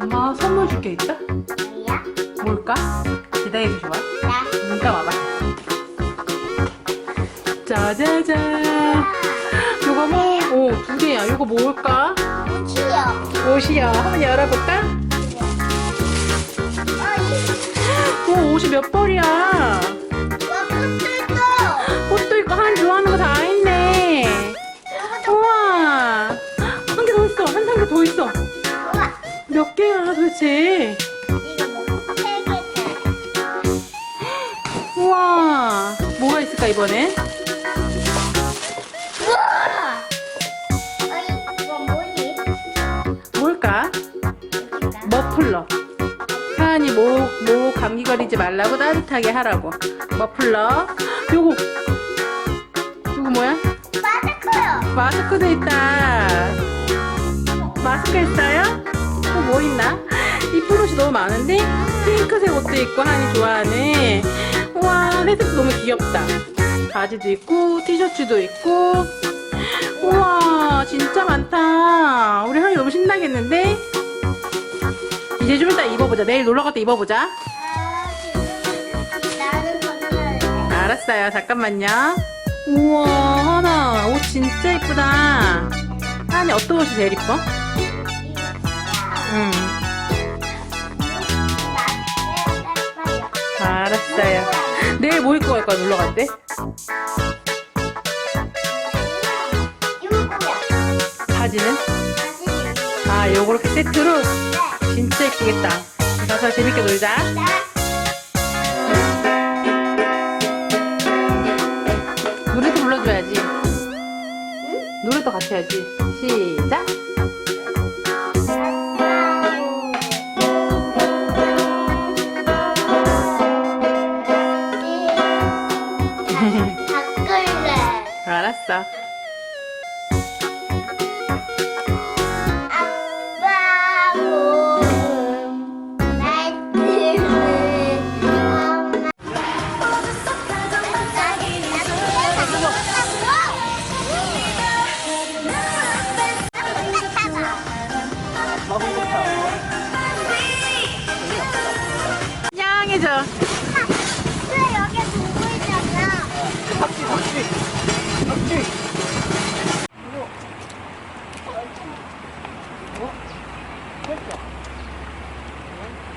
엄마 선물 줄 게 있다? 뭐야? 뭘까? 기다려주셔 봐. 나. 눈 감아봐. 짜자잔. 요거 뭐, 오, 두 개야. 요거 뭘까? 귀여워. 옷이야. 한번 열어볼까? 어, 이. 오, 옷이 몇 벌이야? 몇 개야, 도대체? 우와. 뭐가 있을까, 이번엔? 뭘까? 머플러. 하은이 목, 목 감기 걸리지 말라고 따뜻하게 하라고. 머플러. 요거. 요거 뭐야? 마스크요. 마스크도 있다. 마스크 있어요? 또뭐 있나? 이쁜 옷이 너무 많은데? 핑크색 옷도 있고, 하은이 좋아하는. 우와, 회색도 너무 귀엽다. 바지도 있고, 티셔츠도 있고. 우와, 진짜 많다. 우리 하은이 너무 신나겠는데? 이제 좀 이따 입어보자. 내일 놀러 갈 때 입어보자. 알았어요. 잠깐만요. 우와, 하나. 옷 진짜 이쁘다. 하은이 어떤 옷이 제일 이뻐? 응. 알았어요. 내일 뭐 입고 갈 거야, 놀러 갈 때? 바지는? 아, 요렇게 세트로? 진짜 이쁘겠다. 가서 재밌게 놀자. 노래도 불러줘야지. 노래도 같이 해야지. 시작. 날들은 엄마 냥해져. おっ